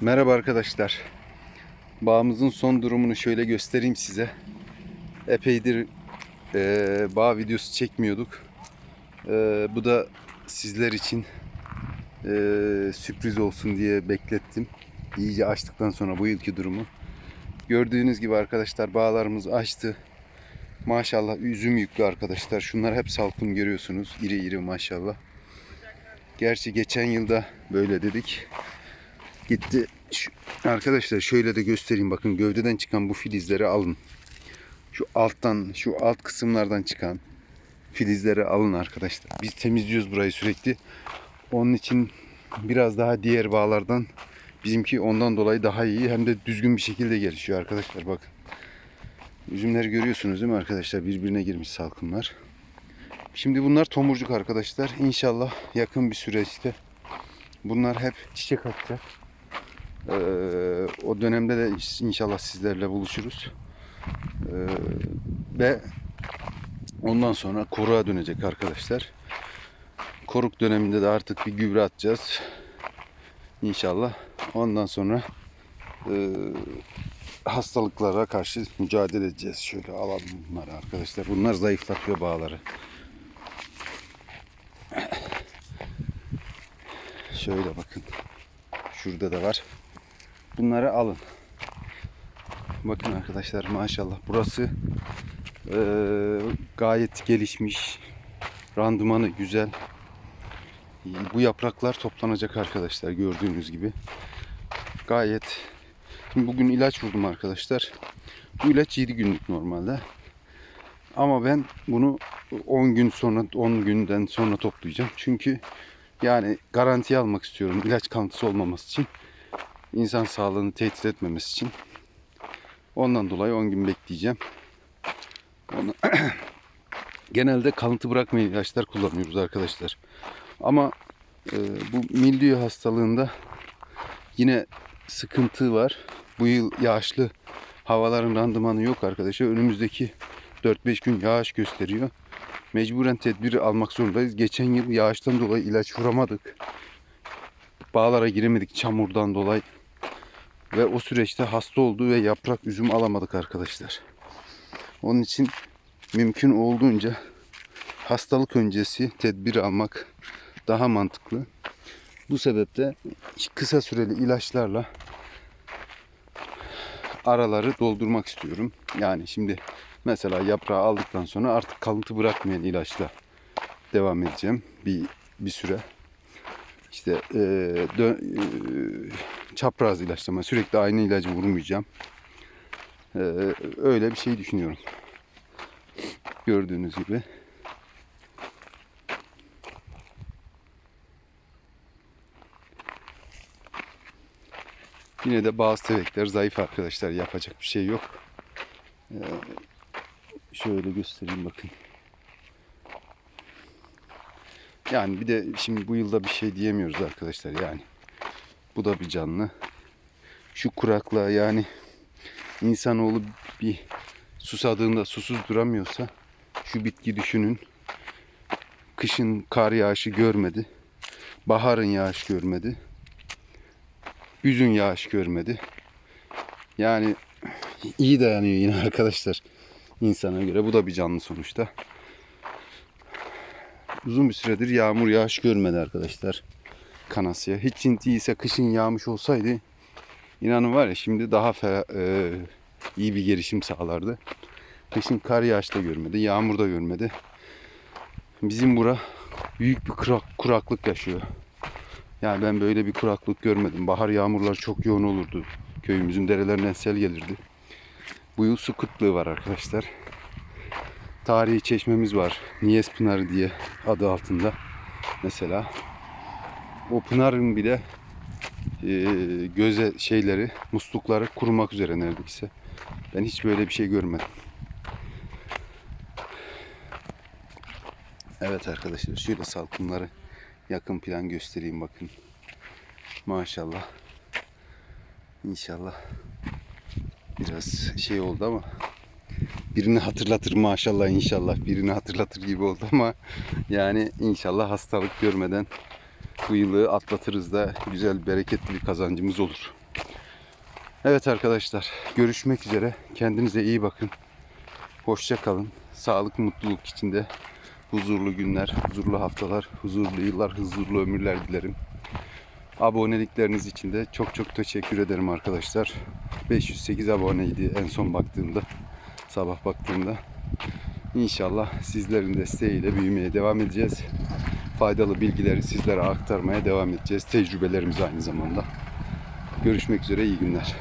Merhaba arkadaşlar. Bağımızın son durumunu şöyle göstereyim size. Epeydir eee, bağ videosu çekmiyorduk. Eee, bu da sizler için eee, sürpriz olsun diye beklettim. İyice açtıktan sonra bu yılki durumu. Gördüğünüz gibi arkadaşlar bağlarımız açtı. Maşallah üzüm yüklü arkadaşlar. Şunlar hep salkım görüyorsunuz. İri iri maşallah. Gerçi geçen yılda böyle dedik gitti. Şu- arkadaşlar şöyle de göstereyim bakın gövdeden çıkan bu filizleri alın. Şu alttan şu alt kısımlardan çıkan filizleri alın arkadaşlar. Biz temizliyoruz burayı sürekli. Onun için biraz daha diğer bağlardan bizimki ondan dolayı daha iyi hem de düzgün bir şekilde gelişiyor arkadaşlar bakın. Üzümleri görüyorsunuz değil mi arkadaşlar? Birbirine girmiş salkımlar. Şimdi bunlar tomurcuk arkadaşlar. İnşallah yakın bir süreçte bunlar hep çiçek atacak. Ee, o dönemde de inşallah sizlerle buluşuruz. Ee, ve ondan sonra koruğa dönecek arkadaşlar. Koruk döneminde de artık bir gübre atacağız. İnşallah. Ondan sonra e, hastalıklara karşı mücadele edeceğiz. Şöyle alalım bunları arkadaşlar. Bunlar zayıflatıyor bağları. Şöyle bakın. Şurada da var. Bunları alın. Bakın arkadaşlar maşallah burası eee, gayet gelişmiş. Randımanı güzel. Bu yapraklar toplanacak arkadaşlar gördüğünüz gibi. Gayet. Şimdi bugün ilaç vurdum arkadaşlar. Bu ilaç 7 günlük normalde. Ama ben bunu 10 gün sonra 10 günden sonra toplayacağım. Çünkü yani garantiye almak istiyorum ilaç kalıntısı olmaması için. İnsan sağlığını tehdit etmemesi için. Ondan dolayı 10 gün bekleyeceğim. Onu... Genelde kalıntı bırakmayan ilaçlar kullanıyoruz arkadaşlar. Ama e, bu mildiyo hastalığında yine sıkıntı var. Bu yıl yağışlı havaların randımanı yok arkadaşlar. Önümüzdeki 4-5 gün yağış gösteriyor. Mecburen tedbir almak zorundayız. Geçen yıl yağıştan dolayı ilaç vuramadık. Bağlara giremedik çamurdan dolayı. Ve o süreçte hasta oldu ve yaprak üzüm alamadık arkadaşlar. Onun için mümkün olduğunca hastalık öncesi tedbir almak daha mantıklı. Bu sebeple kısa süreli ilaçlarla araları doldurmak istiyorum. Yani şimdi mesela yaprağı aldıktan sonra artık kalıntı bırakmayan ilaçla devam edeceğim bir bir süre. İşte eee dö- eee, çapraz ilaçlama sürekli aynı ilacı vurmayacağım. Eee, öyle bir şey düşünüyorum. Gördüğünüz gibi. Yine de bazı tevekler zayıf arkadaşlar. Yapacak bir şey yok. Ee, şöyle göstereyim bakın. Yani bir de şimdi bu yılda bir şey diyemiyoruz arkadaşlar yani. Bu da bir canlı. Şu kuraklığa yani insanoğlu bir susadığında susuz duramıyorsa şu bitki düşünün. Kışın kar yağışı görmedi. Baharın yağış görmedi. Güzün yağış görmedi. Yani iyi dayanıyor yine arkadaşlar insana göre. Bu da bir canlı sonuçta. Uzun bir süredir yağmur yağış görmedi arkadaşlar. Kanasya. Hiç değilse kışın yağmış olsaydı inanın var ya şimdi daha fe- e, iyi bir gelişim sağlardı. Kışın kar yağış da görmedi, yağmur da görmedi. Bizim bura büyük bir kurak, kuraklık yaşıyor. Yani ben böyle bir kuraklık görmedim. Bahar yağmurlar çok yoğun olurdu. Köyümüzün derelerinden sel gelirdi. Bu yıl su kıtlığı var arkadaşlar. Tarihi çeşmemiz var. Niyes Pınarı diye adı altında. Mesela. O pınarın bile e, göze şeyleri, muslukları kurumak üzere neredeyse. Ben hiç böyle bir şey görmedim. Evet arkadaşlar şöyle salkımları yakın plan göstereyim bakın. Maşallah. İnşallah biraz şey oldu ama birini hatırlatır maşallah inşallah birini hatırlatır gibi oldu ama yani inşallah hastalık görmeden bu yılı atlatırız da güzel bereketli bir kazancımız olur. Evet arkadaşlar görüşmek üzere. Kendinize iyi bakın. Hoşça kalın. Sağlık, mutluluk içinde huzurlu günler, huzurlu haftalar, huzurlu yıllar, huzurlu ömürler dilerim. Abonelikleriniz için de çok çok teşekkür ederim arkadaşlar. 508 aboneydi en son baktığımda, sabah baktığımda. İnşallah sizlerin desteğiyle büyümeye devam edeceğiz. Faydalı bilgileri sizlere aktarmaya devam edeceğiz. Tecrübelerimiz aynı zamanda. Görüşmek üzere, iyi günler.